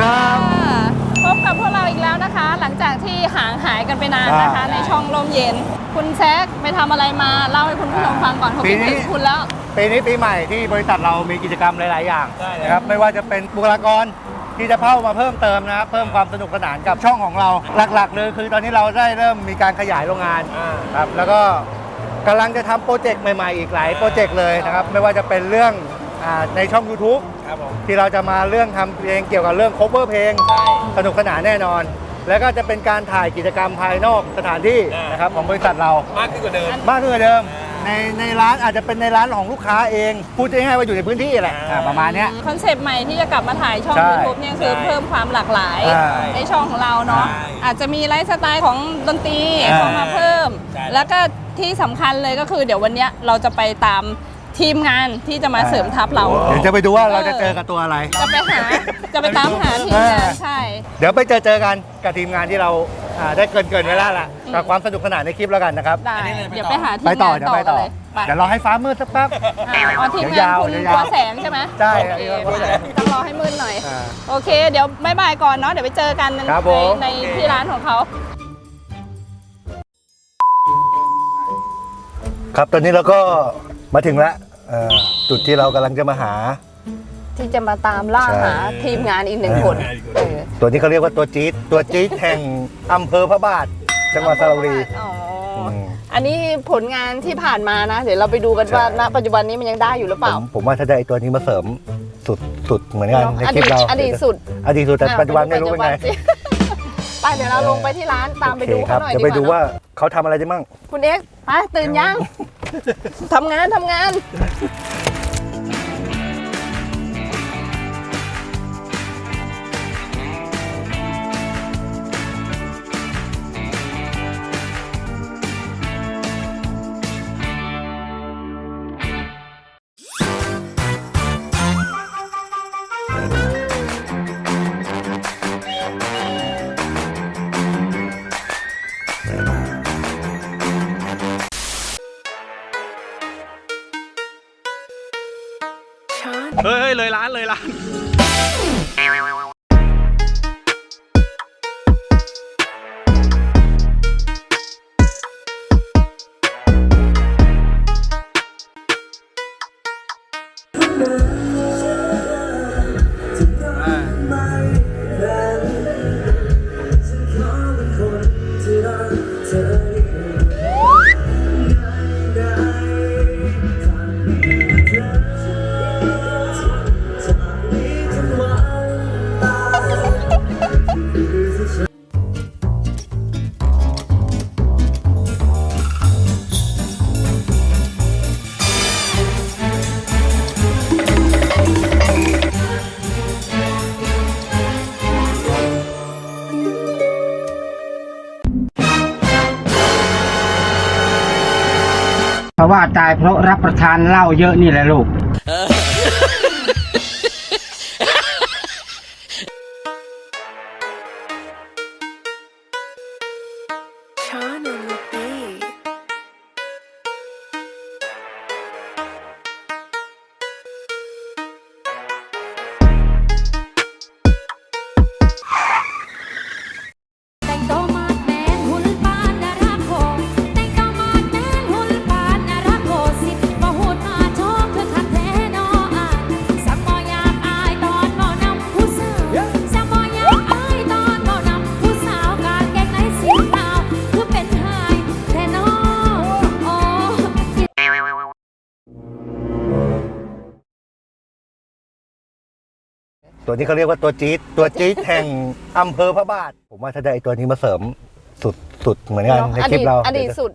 ครับพบกับพวกเราอีกแล้วนะคะ หลังจากที่ห่างหายกันไปนานนะคะอ่าในช่องลมเย็น คุณแซกไปทำอะไรมาเล่าให้คุณผู้ชมฟังก่อนเขาปีคิดนี้ถึงคุณแล้วปีนี้ปีใหม่ที่บริษัทเรามีกิจกรรมหลาย ๆ อย่างใช่เลยนะครับไม่ว่าจะเป็นบุคลากรที่จะเข้ามาเพิ่มเติมนะครับเพิ่มความสนุกสนานกับช่องของเราหลัก ๆ เลยคือตอนนี้เราได้เริ่มมีการขยายโรงงานอ่าครับแล้วก็กำลังจะทำโปรเจกต์ใหม่ ๆ อีกหลายโปรเจกต์เลยนะครับไม่ว่าจะเป็นเรื่อง อาในช่อง YouTube ครับผมที่เราจะมาเรื่องทำเพลงเกี่ยวกับเรื่อง cover เพลง ใช่ สนุกสนานแน่นอน แล้วก็จะเป็นการถ่ายกิจกรรมภายนอกสถานที่อ่าน นะครับของบริษัทเรา มากขึ้นกว่าเดิม มากขึ้นกว่าเดิม ในในร้านอาจจะเป็นในร้านของลูกค้าเอง พูดง่ายๆว่าอยู่ในพื้นที่แหละอ่า อ่าประมาณเนี้ย คอนเซปต์ใหม่ที่จะกลับมาถ่ายช่อง ใช่ YouTube เนี่ยคือใช่เพิ่มความหลากหลายใช่ในช่องของเราเนาะใช่อาจจะมีไลฟ์สไตล์ของดนตรีใช่เข้ามาเพิ่ม ใช่ แล้วก็ที่สำคัญเลยก็คือเดี๋ยววันเนี้ยเราจะไปตาม ทีมงานที่จะมาเสริมทัพเรา เดี๋ยวจะไปดูว่าเราจะเจอกับตัวอะไร จะไปหาจะไปตามหาทีมงานใช่ เดี๋ยวไปเจอเจอกันกับทีมงานที่เราอ่าได้เกรินเกินๆไว้แล้วล่ะกับความสนุกสนานในคลิปแล้วกันนะครับ ได้อันนี้เลยเดี๋ยวไปไปต่อหาทีมไปต่องานเดี๋ยวไปต่ต่ออเลยไปเดี๋ยวรอให้ฟ้ามืดสักแป๊บ อ่าอ๋อทีมงานยาวคุณยาวกลัวแสงใช่ไหมใช่โอเคกลัวแสงต้องรอให้มืดหน่อย อ่าโอเค เดี๋ยวบายบายก่อนเนาะเดี๋ยวไปเจอกันในครับผม ในที่ร้านของเขาครับตอนนี้เราก็มาถึงแล้ว เอ่อจุดที่เรากำลังจะมาหา ที่จะมาตามล่าใช่หาทีมงานอีกหนึ่งคนใช่เออตัวนี้เขาเรียกว่าตัวจี๊ดตัวจี๊ดแห่งอำเภอพระบาท จังหวัดสระบุรี อ๋ออม อันนี้ผลงานที่ผ่านมานะ เดี๋ยวเราไปดูกันว่าใช่ณปัจจุบันนี้มันยังได้อยู่หรือเปผล่ามผมว่าถ้าได้ไอ้ตัวนี้มาเสริมสุดสุดเหมือนกันเนาะในอคลิดีปตเราอดีตสุด อดีตสุดแต่อะปัจจุบันไม่รู้เป็นไง ปัจจุบันสิ ไปเดี๋ยวเราลงไปที่ร้านตามไปดูโอเคคเขารับหน่อยจะดีไปกดูว่าว่าเนอะเขาทำอะไรได้มั่งคุณเอ็กซ์ไปตื่นยังทำงานทำงาน เฮ้ยเลยร้านเลยร้าน เพราะว่าตายเพราะรับประทานเหล้าเยอะนี่แหละลูก ตัวนี้เขาเรียกว่าตัวจี๊ดตัวจี๊ดแห่งอำเภอพระบาท ผมว่าถ้าได้ไอ้ตัวนี้มาเสริมสุดสุดเหมือนกันเนาะในอคลิดีปตเรา อดีตสุด